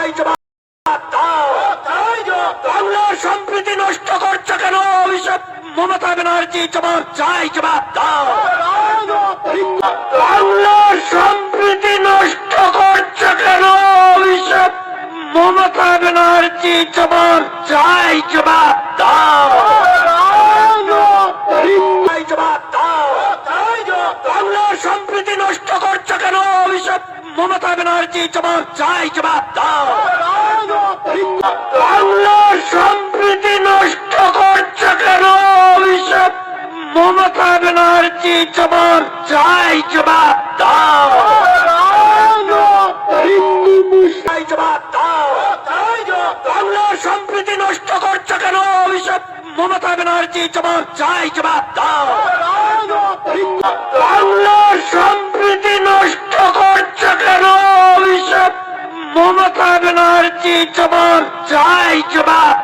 চাই জবাব বাংলার সম্প্রীতি নষ্ট করছ কেন? অভিষেক মমতা ব্যানার্জি জবাব চাই, জবাব দাও। বাংলার সম্প্রীতি নষ্ট করছ কেন? অভিষেক মমতা ব্যানার্জি জবাব চাই, জবাব সম্প্রীতি নষ্ট মমতা ব্যানার্জি জবাব চাই জবাব দাও। বাংলার সম্প্রীতি নষ্ট করছ কেন অভিষেক? মমতা ব্যানার্জি জবাব চাই জবাব দাও। চাই জবাব দাও। বাংলার সম্প্রীতি নষ্ট করছ কেন অভিষেক? মমতা ব্যানার্জি জবাব চাই জবাব দাও। বাংলার সম্প্রীতি জবাব চাই জবাব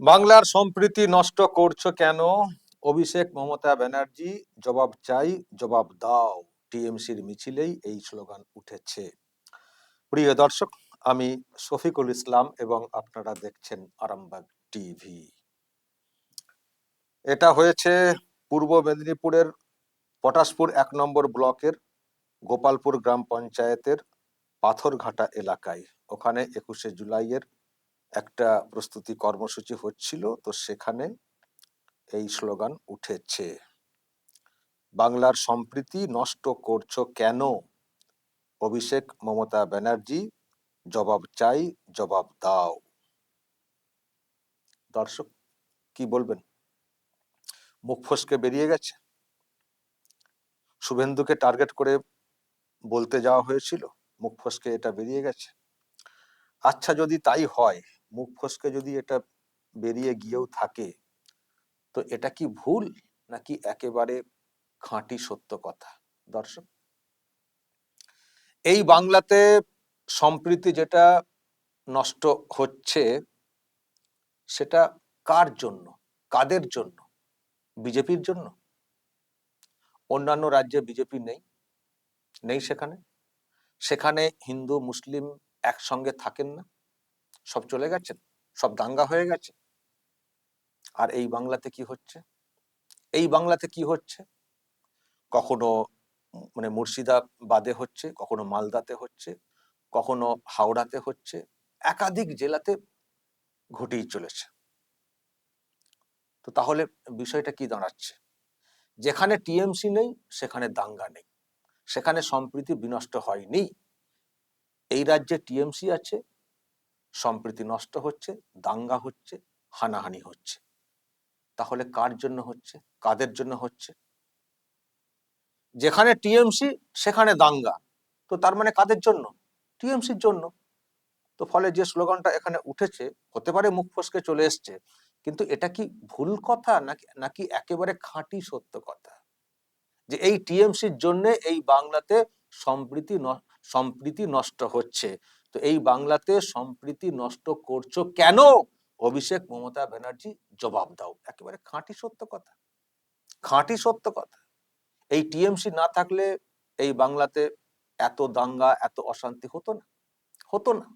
বাংলার সম্প্রীতি নষ্ট করছ কেন? অভিষেক মমতা ব্যানার্জি, জবাব চাই, জবাব দাও। টিএমসির মিছিলেই এই স্লোগান উঠেছে। প্রিয় দর্শক, আমি শফিকুল ইসলাম এবং আপনারা দেখছেন আরামবাগ টিভি। এটা হয়েছে পূর্ব মেদিনীপুরের পটাশপুর এক নম্বর ব্লকের গোপালপুর গ্রাম পঞ্চায়েতের পাথরঘাটা এলাকায়। ওখানে একুশে জুলাইয়ের একটা প্রস্তুতি কর্মসূচি হচ্ছিল, তো সেখানে এই স্লোগান উঠেছে। বাংলার সম্প্রীতি নষ্ট করছ কেন? অভিষেক মমতা ব্যানার্জি, জবাব চাই, জবাব দাও। দর্শক, কি বলবেন? মুখ ফসকে বেরিয়ে গেছে? শুভেন্দুকে টার্গেট করে বলতে যাওয়া হয়েছিল, মুখ ফসকে এটা বেরিয়ে গেছে। আচ্ছা যদি তাই হয়, মুখ ফসকে যদি এটা বেরিয়ে গিয়েও থাকে, তো এটা কি ভুল নাকি একেবারে খাঁটি সত্য কথা? দর্শক, এই বাংলাতে সম্প্রীতি যেটা নষ্ট হচ্ছে, সেটা কার জন্য? কাদের জন্য? বিজেপির জন্য? অন্যান্য রাজ্যে বিজেপি নেই নেই সেখানে। সেখানে হিন্দু, মুসলিম একসঙ্গে থাকেন না। সব চলে গেছেন, সব দাঙ্গা হয়ে গেছে। আর এই বাংলাতে কি হচ্ছে? এই বাংলাতে কি হচ্ছে? কখনো মানে মুর্শিদাবাদে হচ্ছে, কখনো মালদাতে হচ্ছে, কখনো হাওড়াতে হচ্ছে, একাধিক জেলাতে ঘটেই চলেছে। তো তাহলে বিষয়টা কি দাঁড়াচ্ছে? যেখানে টিএমসি নেই, সেখানে দাঙ্গা নেই। সেখানে সম্প্রীতি বিনষ্ট হয়নি। এই রাজ্যে টিএমসি আছে, সম্প্রীতি নষ্ট হচ্ছে, দাঙ্গা হচ্ছে, হানাহানি হচ্ছে। তাহলে কার জন্য হচ্ছে, কাদের জন্য হচ্ছে? যেখানে টিএমসি, সেখানে দাঙ্গা। তো তার মানে কাদের জন্য? টিএমসির জন্য। তো ফলে যে স্লোগানটা এখানে উঠেছে, হতে পারে মুখ ফসকে চলে এসছে কিন্তু এটা কি ভুল কথা নাকি নাকি একেবারে খাঁটি সত্য কথা? যে এই টিএমসির জন্য এই বাংলাতে সম্প্রীতি সম্প্রীতি নষ্ট হচ্ছে। তো এই বাংলাতে সম্প্রীতি নষ্ট করছ কেন? অভিষেক মমতা ব্যানার্জি জবাব দাও। একেবারে খাঁটি সত্য কথা। খাঁটি সত্য কথা। এই টিএমসি না থাকলে এই বাংলাতে এত দাঙ্গা, এত অশান্তি হতো না। হতো না।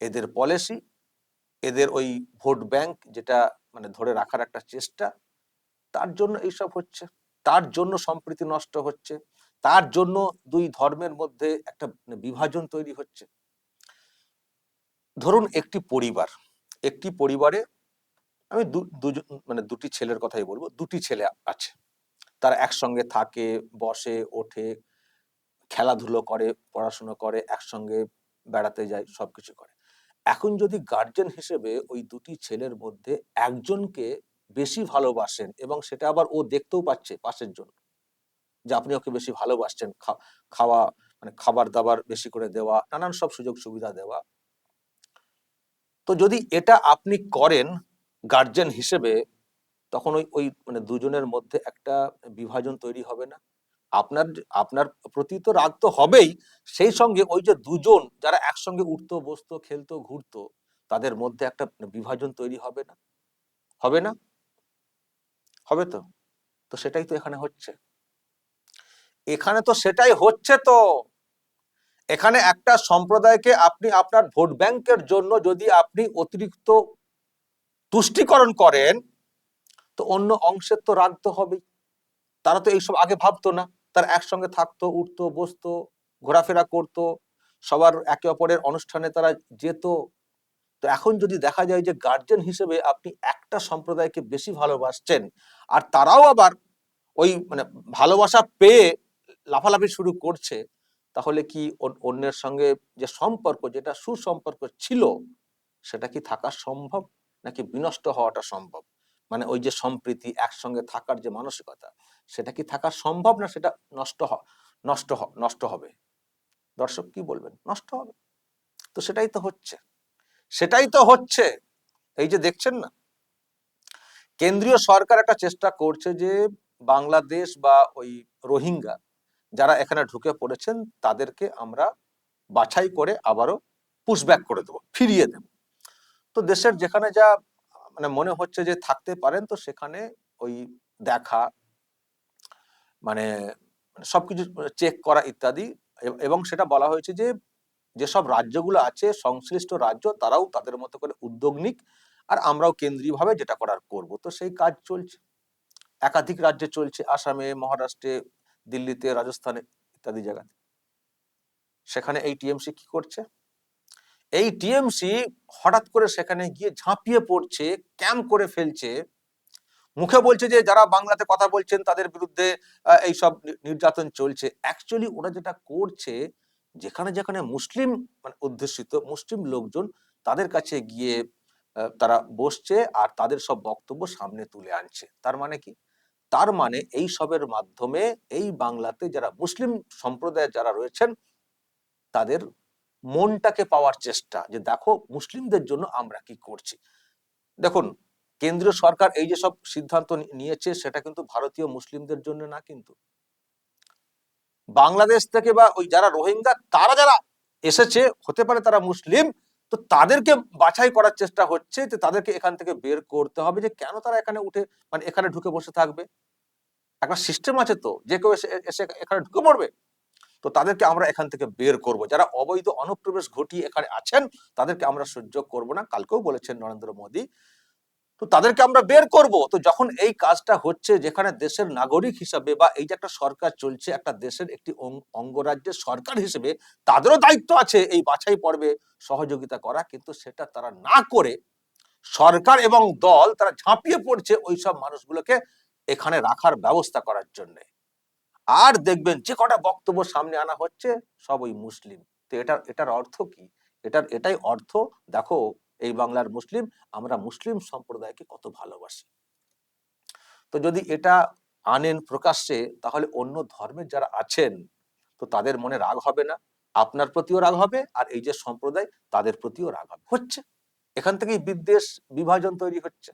এদের পলিসি এদের ওই ভোট ব্যাংক যেটা মানে ধরে রাখার একটা চেষ্টা, তার জন্য এইসব হচ্ছে। তার জন্য সম্প্রীতি নষ্ট হচ্ছে। তার জন্য দুই ধর্মের মধ্যে একটা মানে বিভাজন তৈরি হচ্ছে। ধরুন একটি পরিবার, একটি পরিবারে আমি দুজন মানে দুটি ছেলের কথাই বলব, দুটি ছেলে আছে। তারা একসঙ্গে থাকে, বসে, ওঠে, খেলাধুলো করে, পড়াশুনো করে, একসঙ্গে বেড়াতে যায়, সবকিছু করে। এখন যদি গার্জেন হিসেবে ওই দুটি ছেলের মধ্যে একজনকে বেশি ভালোবাসেন এবং সেটা আবার ও দেখতেও পাচ্ছে পাশের জন্য যে আপনি ওকে বেশি ভালোবাসছেন খাওয়া মানে খাবার দাবার বেশি করে দেওয়া, নানান সব সুযোগ সুবিধা দেওয়া, তো যদি এটা আপনি করেন গার্জেন হিসেবে, তখন ওই ওই মানে দুজনের মধ্যে একটা বিভাজন তৈরি হবে না? আপনার আপনার প্রতি তো রাগ তো হবেই। সেই সঙ্গে ওই যে দুজন যারা একসঙ্গে উঠতো, বসতো, খেলতো, ঘুরতো, তাদের মধ্যে একটা বিভাজন তৈরি হবে না? হবে না? হবে তো? তো সেটাই তো এখানে হচ্ছে। এখানে তো সেটাই হচ্ছে তো। এখানে একটা সম্প্রদায়কে আপনি আপনার ভোট ব্যাংকের জন্য যদি আপনি অতিরিক্ত তুষ্টিকরণ করেন, তো অন্য অংশের তো রাগ তো হবেই। তারা তো এইসব আগে ভাবতো না। তারা একসঙ্গে থাকতো, উঠতো, বসতো, ঘোরাফেরা করতো। সবার একে অপরের অনুষ্ঠানে তারা যেত। তো এখন যদি দেখা যায় যে গার্জেন হিসেবে আপনি একটা সম্প্রদায়কে বেশি ভালোবাসছেন আর তারাও আবার ওই মানে ভালোবাসা পেয়ে লাফালাফি শুরু করছে, তাহলে কি অন্যের সঙ্গে যে সম্পর্ক যেটা সুসম্পর্ক ছিল, সেটা কি থাকা সম্ভব? নাকি বিনষ্ট হওয়াটা সম্ভব? মানে ওই যে সম্প্রীতি, একসঙ্গে থাকার যে মানসিকতা সেটা কি থাকা সম্ভব না সেটা নষ্ট নষ্ট নষ্ট হবে? দর্শক কি বলবেন? নষ্ট হবে। তো সেটাই তো হচ্ছে। সেটাই তো হচ্ছে। এই যে দেখছেন না? কেন্দ্রীয় সরকার একটা চেষ্টা করছে যে বাংলাদেশ বা ওই রোহিঙ্গা যারা এখানে ঢুকে পড়েছেন তাদেরকে আমরা বাছাই করে আবারও পুশব্যাক করে দেবো, ফিরিয়ে দেব। তো দেশের যেখানে যা মানে মনে হচ্ছে যে থাকতে পারেন, তো সেখানে ওই দেখা মানে সবকিছু চেক করা ইত্যাদি। এবং সেটা বলা হয়েছে যে, যেসব রাজ্যগুলো আছে, সংশ্লিষ্ট রাজ্য, তারাও তাদের মতো করে উদ্যোগ নিক আর আমরাও কেন্দ্রীয়ভাবে যেটা করার করব। তো সেই কাজ চলছে। একাধিক রাজ্যে চলছে, আসামে, মহারাষ্ট্রে, দিল্লিতে, রাজস্থানে ইত্যাদি জায়গাতে। সেখানে এই টিএমসি কি করছে? এই টিএমসি হঠাৎ করে সেখানে গিয়ে ঝাঁপিয়ে পড়ছে, ক্যাম্প করে ফেলছে মুখে বলছে যে যারা বাংলাতে কথা বলছেন তাদের বিরুদ্ধে আহ, এইসব নি- নির্যাতন চলছে। অ্যাকচুয়ালি ওরা যেটা করছে যেখানে যেখানে মুসলিম মানে অধ্যুষিত মুসলিম লোকজন তাদের কাছে গিয়ে তারা বসছে আর তাদের সব বক্তব্য সামনে তুলে আনছে। তার মানে কি? তার মানে এই সবের মাধ্যমে এই বাংলাতে যারা মুসলিম সম্প্রদায়ের যারা রয়েছেন তাদের মনটাকে পাওয়ার চেষ্টা যে দেখো মুসলিমদের জন্য আমরা কি করছি। দেখুন কেন্দ্রীয় সরকার এই যে সব সিদ্ধান্ত নিয়েছে, সেটা কিন্তু ভারতীয় মুসলিমদের জন্য না কিন্তু। বাংলাদেশ থেকে বা ওই যারা রোহিঙ্গা, তারা যারা এসেছে, হতে পারে তারা মুসলিম, তো তাদেরকে বাছাই করার চেষ্টা হচ্ছে যে তাদেরকে এখান থেকে বের করতে হবে যে কেন তারা এখানে উঠে মানে এখানে ঢুকে বসে থাকবে। একটা সিস্টেম আছে তো, যে কেউ এসে এসে এখানে ঢুকে পড়বে তো তাদেরকে আমরা এখান থেকে বের করব। যারা অবৈধ, অনুপ্রবেশ ঘটিয়ে এখানে আছেন, তাদেরকে আমরা সহ্য করব না। কালকেও বলেছেন নরেন্দ্র মোদী তো তাদেরকে আমরা বের করব। তো যখন এই কাজটা হচ্ছে, যেখানে দেশের নাগরিক হিসাবে বা এই যে একটা সরকার চলছে, একটা দেশের একটি অঙ্গরাজ্যের সরকার হিসেবে তাদেরও দায়িত্ব আছে এই বাছাই পর্বে সহযোগিতা করা। কিন্তু সেটা তারা না করে সরকার এবং দল তারা ঝাঁপিয়ে পড়ছে ওই সব মানুষগুলোকে এখানে রাখার ব্যবস্থা করার জন্য। আর দেখবেন যে কটা বক্তব্য সামনে আনা হচ্ছে সব ওই মুসলিম। তো এটার এটার অর্থ কি? এটার, এটাই অর্থ, দেখো এই বাংলার মুসলিম, আমরা মুসলিম সম্প্রদায়কে কত ভালোবাসি। তো যদি এটা আনেন প্রকাশ্যে, তাহলে অন্য ধর্মের যারা আছেন, তো তাদের মনে রাগ হবে না। আপনার প্রতিও রাগ হবে, আর এই যে সম্প্রদায়, তাদের প্রতিও রাগ হবে। হচ্ছে। এখান থেকেই বিদ্বেষ, বিভাজন তৈরি হচ্ছে।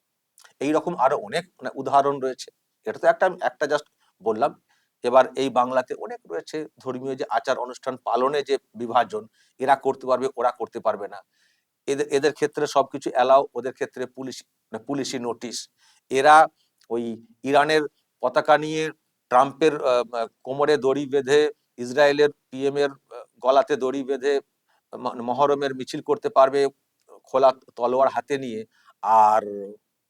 এই রকম আরও অনেক মানে উদাহরণ রয়েছে। এটা তো একটা একটা জাস্ট বললাম। এবার এই বাংলাতে অনেক রয়েছে ধর্মীয় যে আচার অনুষ্ঠান পালনে যে বিভাজন, এরা করতে পারবে, ওরা করতে পারবে না। এদের এদের ক্ষেত্রে সবকিছু এলাও ওদের ক্ষেত্রে পুলিশ পুলিশি নোটিশ এরা ওই ইরানের পতাকা নিয়ে ট্রাম্পের কোমরে দড়ি বেঁধে, ইসরায়েলের পিএম এর গলাতে দড়ি বেঁধে মহরমের মিছিল করতে পারবে খোলা তলোয়ার হাতে নিয়ে। আর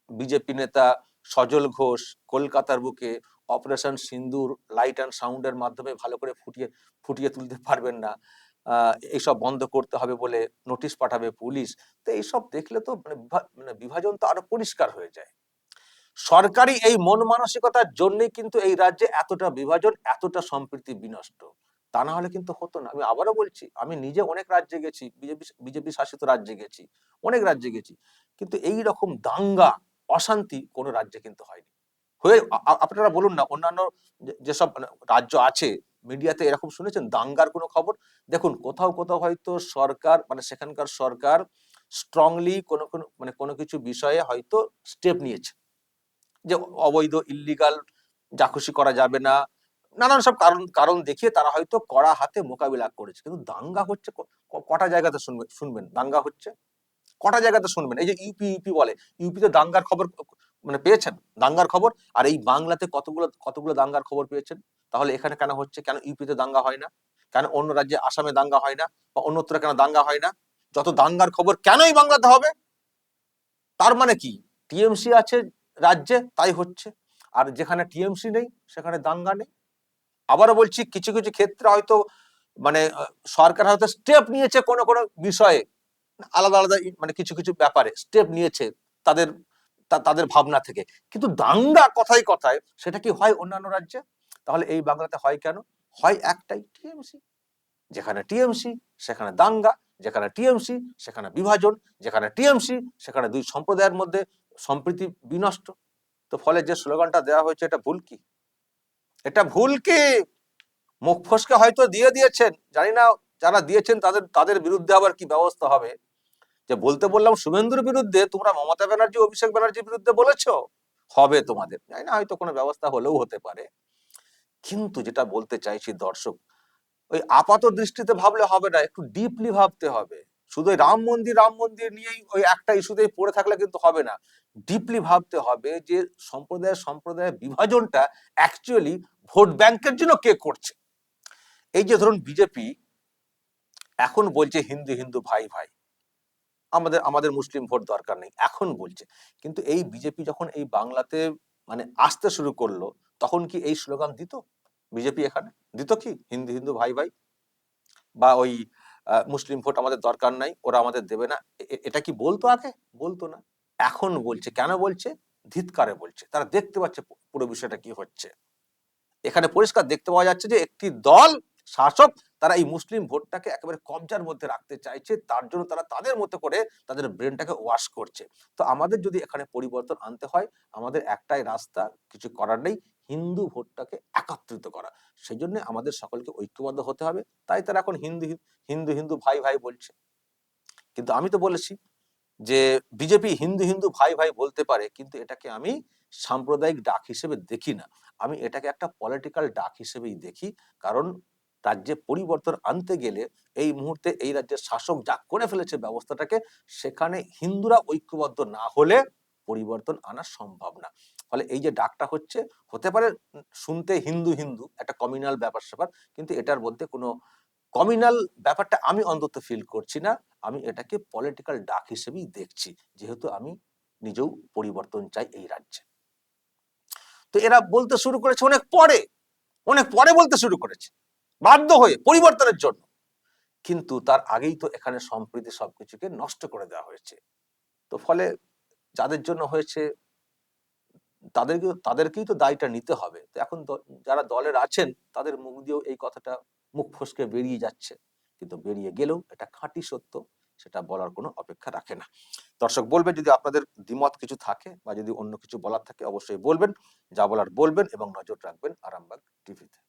বিজেপি নেতা সজল ঘোষ কলকাতার বুকে অপারেশন সিন্দুর লাইট অ্যান্ড সাউন্ডের মাধ্যমে ভালো করে ফুটিয়ে ফুটিয়ে তুলতে পারবেন না। এইসব বন্ধ করতে হবে বলে নোটিশ পাঠাবে পুলিশ তো এইসব দেখলে তো মানে মানে বিভাজন তো আরও পরিষ্কার হয়ে যায়। সরকারি এই মন মানসিকতার জন্যই কিন্তু এই রাজ্যে এতটা বিভাজন, এতটা সম্প্রীতি বিনষ্ট। তা না হলে কিন্তু হতো না। আমি আবারও বলছি, আমি নিজে অনেক রাজ্যে গেছি, বিজেপি বিজেপি শাসিত রাজ্যে গেছি, অনেক রাজ্যে গেছি, কিন্তু এই রকম দাঙ্গা, অশান্তি কোনো রাজ্যে কিন্তু হয়নি। হয়ে আপনারা বলুন না, অন্যান্য যেসব মানে রাজ্য আছে মিডিয়াতে এরকম শুনেছেন? দাঙ্গার কোনো খবর? দেখুন, কোথাও কোথাও হয়তো সরকার মানে সেখানকার সরকার স্ট্রংলি কোনো কোনো মানে কোনো কিছু বিষয়ে হয়তো স্টেপ নিয়েছে। যে অবৈধ ইল্লিগাল যা খুশি করা যাবে না, নানান সব কারণ কারণ দেখিয়ে তারা হয়তো কড়া হাতে মোকাবিলা করেছে। কিন্তু দাঙ্গা হচ্ছে কটা জায়গাতে শুনবেন শুনবেন? দাঙ্গা হচ্ছে? কটা জায়গাতে শুনবেন? এই যে ইউপি ইউপি বলে ইউপিতে দাঙ্গার খবর মানে পেয়েছেন দাঙ্গার খবর। আর এই বাংলাতে কতগুলো কতগুলো দাঙ্গার খবর পেয়েছেন? তাহলে এখানে কেন হচ্ছে? কেন ইউপিতে দাঙ্গা হয় না? কেন অন্য রাজ্যে আসামে দাঙ্গা হয় না? বা অন্যত্র কেন দাঙ্গা হয় না? যত দাঙ্গার খবর, কেনই বাংলাতে হবে? তার মানে কি? টিএমসি আছে রাজ্যে, তাই হচ্ছে। আর যেখানে টিএমসি নেই, সেখানে দাঙ্গা নেই। আবারও বলছি, কিছু কিছু ক্ষেত্রে হয়তো মানে সরকার হয়তো স্টেপ নিয়েছে কোনো কোনো বিষয়ে। আলাদা আলাদা মানে কিছু কিছু ব্যাপারে স্টেপ নিয়েছে। তাদের তাদের ভাবনা থেকে। কিন্তু দাঙ্গা কথায় কথায় সেটা কি হয় অন্যান্য রাজ্যে? তাহলে এই বাংলাতে হয় কেন? হয় একটাই, টিএমসি। যেখানে টিএমসি, সেখানে দাঙ্গা, যেখানে টিএমসি, সেখানে বিভাজন, যেখানে টিএমসি, সেখানে দুই সম্প্রদায়ের মধ্যে সম্প্রীতি বিনষ্ট। তো ফলে যে স্লোগানটা দেওয়া হয়েছে এটা ভুল কি? এটা ভুল কি? মুখ ফসকে হয়তো দিয়ে দিয়েছেন। জানি না যারা দিয়েছেন তাদের তাদের বিরুদ্ধে আবার কি ব্যবস্থা হবে? যে বলতে বললাম শুভেন্দুর বিরুদ্ধে তোমরা মমতা ব্যানার্জি, অভিষেক ব্যানার্জির বিরুদ্ধে বলেছ, হবে তোমাদের। জানি না, হয়তো কোনো ব্যবস্থা হলেও হতে পারে। কিন্তু যেটা বলতে চাইছি দর্শক, ওই আপাত দৃষ্টিতে ভাবলে হবে না, একটু ডিপলি ভাবতে হবে। শুধু রাম মন্দির রাম মন্দির নিয়েই ওই একটা ইস্যুতেই পড়ে থাকলে কিন্তু হবে না। ডিপলি ভাবতে হবে যে সম্প্রদায় সম্প্রদায়ের বিভাজনটা অ্যাকচুয়ালি ভোট ব্যাংকের জন্য কে করছে। এই যে ধরুন বিজেপি, এখন বলছে হিন্দু হিন্দু ভাই ভাই। আমাদের আমাদের মুসলিম ভোট দরকার নেই, এখন বলছে। কিন্তু এই বিজেপি যখন এই বাংলাতে মানে আসতে শুরু করল, তখন কি এই স্লোগান দিত বিজেপি এখানে? দিত কি? হিন্দু হিন্দু ভাই ভাই? বা ওই মুসলিম ভোট আমাদের দরকার নাই, ওরা আমাদের দেবে না। এটা কি বলতো আগে? বলতো না। এখন বলছে, কেন বলছে? ধিৎকারে বলছে। তারা দেখতে পাচ্ছে পুরো বিষয়টা কি হচ্ছে। এখানে পরিষ্কার দেখতে পাওয়া যাচ্ছে যে একটি দল শাসক তারা এই মুসলিম ভোটটাকে একেবারে কবজার মধ্যে রাখতে চাইছে, তার জন্য তারা তাদের মতো করে তাদের ব্রেনটাকে ওয়াশ করছে। তো আমাদের যদি এখানে পরিবর্তন আনতে হয়, আমাদের একটাই রাস্তা, কিছু করার নেই, হিন্দু ভোটটাকে একত্রিত করা। সেই জন্য আমাদের সকলকে ঐক্যবদ্ধ হতে হবে, তাই তারা এখন হিন্দু হিন্দু হিন্দু ভাই ভাই বলছে। কিন্তু আমি তো বলেছি যে বিজেপি হিন্দু হিন্দু ভাই ভাই বলতে পারে, কিন্তু এটাকে আমি সাম্প্রদায়িক ডাক হিসেবে দেখি না। আমি এটাকে একটা পলিটিক্যাল ডাক হিসেবেই দেখি, কারণ রাজ্যে পরিবর্তন আনতে গেলে এই মুহূর্তে এই রাজ্যের শাসক যা করে ফেলেছে ব্যবস্থাটাকে, সেখানে হিন্দুরা ঐক্যবদ্ধ না হলে পরিবর্তন আনা সম্ভব না। ফলে এই যে ডাকটা হচ্ছে, হতে পারে শুনতে হিন্দু হিন্দু, একটা কমিউনাল ব্যাপার স্যাপার, কিন্তু এটার মধ্যে কোনো কমিউনাল ব্যাপারটা আমি অন্তত ফিল করছি না। আমি এটাকে পলিটিক্যাল ডাক হিসেবেই দেখছি, যেহেতু আমি নিজেও পরিবর্তন চাই এই রাজ্যে। তো এরা বলতে শুরু করেছে অনেক পরে অনেক পরে বলতে শুরু করেছে। বাধ্য হয়ে পরিবর্তনের জন্য। কিন্তু তার আগেই তো এখানে সম্প্রীতি সবকিছুকে নষ্ট করে দেওয়া হয়েছে। তো ফলে যাদের জন্য হয়েছে, তাদেরকে, তাদেরকেই তো দায়টা নিতে হবে। তো এখন যারা দলের আছেন, তাদের মুখ দিয়েও এই কথাটা মুখ ফসকে বেরিয়ে যাচ্ছে। কিন্তু বেরিয়ে গেলেও এটা খাঁটি সত্য, সেটা বলার কোনো অপেক্ষা রাখে না। দর্শক বলবেন, যদি আপনাদের দ্বিমত কিছু থাকে বা যদি অন্য কিছু বলার থাকে, অবশ্যই বলবেন। যা বলার বলবেন এবং নজর রাখবেন আরামবাগ টিভিতে।